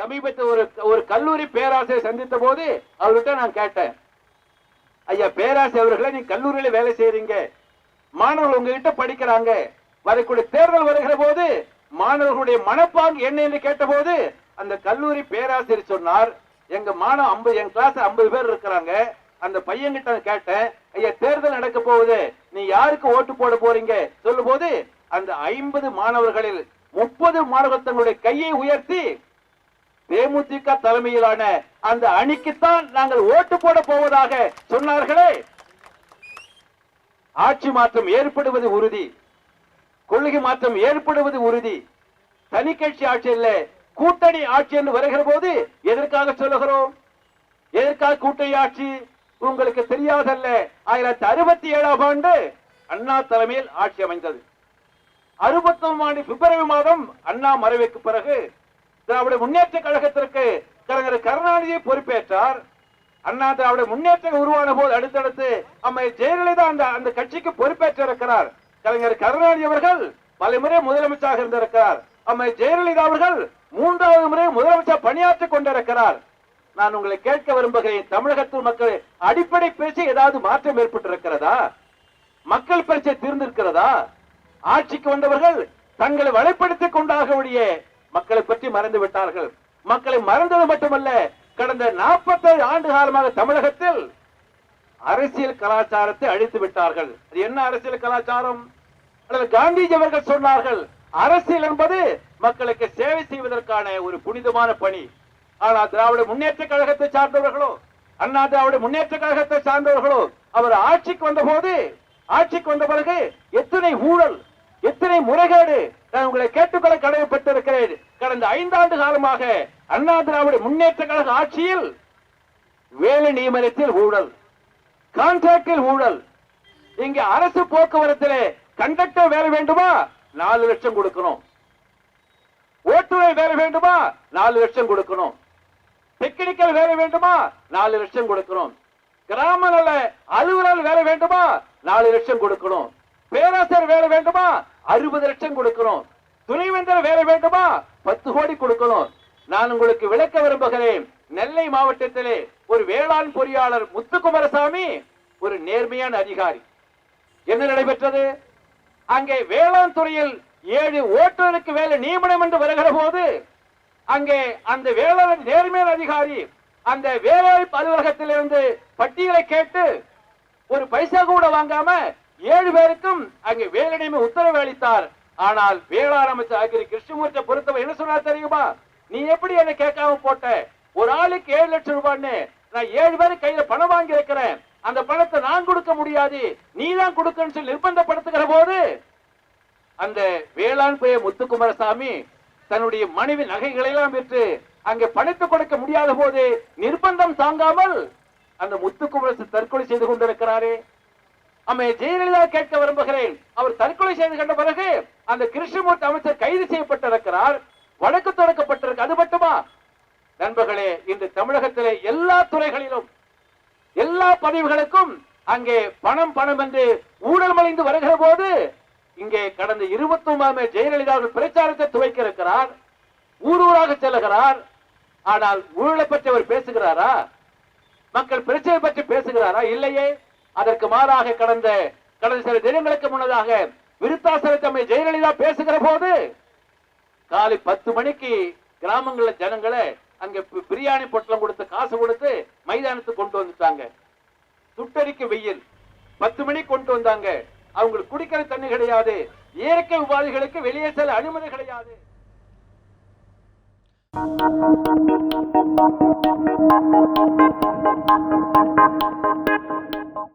சமீபத்தில் ஒரு ஒரு கல்லூரி பேராசிரியர் சந்தித்த போது அவர்கிட்ட நான் கேட்டேன். ஐயா பேராசிரியர் அவர்களை நீ கல்லூரியில வேலை செய்யறீங்க மாணவர்கள் உங்ககிட்ட படிக்கிறாங்க. வரக்கூடிய தேர்தல் வருகிற போது மாணவர்களுடைய மனப்பாங்கு என்ன என்று கேட்டபோது அந்த கல்லூரி பேராசிரியர் சொன்னார் எங்க மாணவ ஐம்பது என் கிளாஸ் ஐம்பது பேர் இருக்கிறாங்க. அந்த பையன்கிட்ட நான் கேட்டேன் ஐயா தேர்தல் நடக்க போகுது. நீ யாருக்கு ஓட்டு போட போறீங்க? சொல்லும் போது அந்த ஐம்பது மாணவர்களில் முப்பது மாணவர்கள் தங்களுடைய கையை உயர்த்தி தேமுதிக தலைமையிலான அந்த அணிக்குத்தான் நாங்கள் ஓட்டு போட போவதாக சொன்னார்களே. ஆட்சி மாற்றம் ஏற்படுவது உறுதி. கொள்கை மாற்றம் ஏற்படுவது உறுதி. தனி கட்சி ஆட்சி இல்ல கூட்டணி ஆட்சி என்று வருகிற போது எதற்காக சொல்லுகிறோம்? எதற்காக கூட்டணி ஆட்சி? உங்களுக்கு தெரியாதல்ல ஆயிரத்தி அறுபத்தி ஏழாம் ஆண்டு அண்ணா தலைமையில் ஆட்சி அமைந்தது. அறுபத்தி ஆண்டு பிப்ரவரி மாதம் அண்ணா மறைவுக்கு பிறகு திராவிட முன்னேற்ற கழகத்திற்கு கலைஞர் கருணாநிதி பொறுப்பேற்றார். அண்ணா திராவிட முன்னேற்றம் உருவான போது அடுத்தடுத்து அம்மை ஜெயலலிதா அந்த அந்த கட்சிக்கு பொறுப்பேற்ற இருக்கிறார் கலைஞர் கருணாநிதி அவர்கள் பலமுறை முதலமைச்சராக இருந்திருக்கிறார். அம்மை ஜெயலலிதா அவர்கள் மூன்றாவது முறை முதலமைச்சர் பணியாற்றிக் கொண்டிருக்கிறார். நான் உங்களை கேட்க விரும்புகிறேன். தமிழகத்தில் மக்கள் அடிப்படை பேச்சு ஏதாவது மாற்றம் ஏற்பட்டிருக்கிறதா? மக்கள் பிரச்சனை தீர்ந்திருக்கிறதா? ஆட்சிக்கு வந்தவர்கள் தங்களை வலைப்படுத்திக் கொண்டாக மக்களை பற்றி மறந்து விட்டார்கள். மக்களை மறந்தது மட்டுமல்ல கடந்த 47 ஆண்டு காலமாக தமிழகத்தில் அரசியல் கலாச்சாரத்தை அழித்து விட்டார்கள். அது என்ன அரசியல் கலாச்சாரம்? அல்லது காந்திஜி அவர்கள் சொன்னார்கள் அரசியல் என்பது மக்களுக்கு சேவை செய்வதற்கான ஒரு புனிதமான பணி. ஆனால் திராவிட முன்னேற்ற கழகத்தை சார்ந்தவர்களோ அண்ணா திராவிட முன்னேற்ற கழகத்தை சார்ந்தவர்களோ அவர் ஆட்சிக்கு வந்த போது ஆட்சிக்கு வந்த பிறகு எத்தனை ஊழல் எத்தனை முறைகேடு நான் உங்களை கேட்டுக்கொள்ள கடமைப்பட்டிருக்கிறேன். கடந்த ஐந்தாண்டு காலமாக அண்ணா திராவிட முன்னேற்ற கழக ஆட்சியில் வேலை நியமனத்தில் ஊழல் கான்ட்ராக்டில் ஊழல் இங்க அரசு போக்குவரத்திலே கண்டக்டர் வேலை வேண்டுமா? நாலு லட்சம் கொடுக்கணும். ஓட்டுநர் வேலை வேண்டுமா? நாலு லட்சம் கொடுக்கணும். டெக்னிக்கல் வேலை வேண்டுமா? நாலு லட்சம் கொடுக்கணும். கிராம நல அலுவலர் வேலை வேண்டுமா? நாலு லட்சம் கொடுக்கணும். பேராசிரியர் வேலை வேண்டுமா? அறுபது லட்சம் கொடுக்கணும். துணைவேந்தர் வேலை வேண்டுமா? பத்து கோடி கொடுக்கணும். நான் உங்களுக்கு விளக்க விரும்புகிறேன். நெல்லை மாவட்டத்திலே ஒரு வேளாண் பொறியாளர் முத்துக்குமாரசாமி ஒரு நேர்மையான அதிகாரி. என்ன நடைபெற்றது? அங்கே வேளாண் துறையில் ஏழு ஓட்டுநருக்கு வேலை நியமனம் என்று வருகிற போது அங்கே அந்த வேளாண் நேர்மையான அதிகாரி அந்த வேலை அலுவலகத்திலிருந்து பட்டியலை கேட்டு ஒரு பைசா கூட வாங்காம ஏழு பேருக்கும் அங்கே வேலை உத்தரவு அளித்தார். ஆனால் வேளாண் அமைச்சர் அகிரி கிருஷ்ணமூர்த்தி பொறுத்தவரை என்ன சொன்னார் தெரியுமா? நீ எப்படி என்ன கேட்காம போட்ட? ஒரு ஆளுக்கு ஏழு லட்சம் ரூபான்னு நான் ஏழு பேரு கையில பணம் வாங்கி இருக்கிறேன் அந்த பணத்தை நான் கொடுக்க முடியாது. நீ தான் கொடுக்கணும் சொல்லி நிர்பந்தப்படுத்துகிற போது அந்த வேளாண் பெயர் முத்துக்குமாரசாமி தன்னுடைய மனைவி நகைகளை எல்லாம் விற்று அங்கே பணத்தை கொடுக்க முடியாத போது நிர்பந்தம் தாங்காமல் அந்த முத்துக்குமரசு தற்கொலை செய்து கொண்டிருக்கிறாரே. அம்மை ஜெயலலிதா கேட்க விரும்புகிறேன். அவர் தற்கொலை செய்து கொண்ட பிறகு அந்த கிருஷ்ணமூர்த்தி அமைச்சர் கைது செய்யப்பட்டிருக்கிறார். வழக்கு தொடக்கப்பட்டிருக்கு. அது மட்டுமா? நண்பர்களே இன்று தமிழகத்திலே எல்லா துறைகளிலும் எல்லா பதவிகளுக்கும் அங்கே பணம் பணம் என்று ஊழல் மலைந்து வருகிற போது இங்கே கடந்த இருபத்தி ஒன்பதாம் ஜெயலலிதா அவர்கள் பிரச்சாரத்தை துவைக்க இருக்கிறார் ஊர் ஊராக செல்லுகிறார். ஆனால் ஊழலை பற்றி அவர் பேசுகிறாரா? மக்கள் பிரச்சனை பற்றி பேசுகிறாரா? இல்லையே. அதற்கு மாறாக கடந்த கடந்த சில தினங்களுக்கு முன்னதாக விருத்தாசலத்தம்மை ஜெயலலிதா பேசுகிற போது காலை பத்து மணிக்கு கிராமங்கள ஜனங்களை அங்க பிரியாணி பொட்டலம் கொடுத்து காசு கொடுத்து மைதானத்துக்கு கொண்டு வந்துட்டாங்க. சுட்டரிக்க வெயில். பத்து மணிக்கு கொண்டு வந்தாங்க. அவங்களுக்கு குடிக்கிற தண்ணி கிடையாது. இயற்கை உபாதிகளுக்கு வெளியே செல்ல அனுமதி கிடையாது.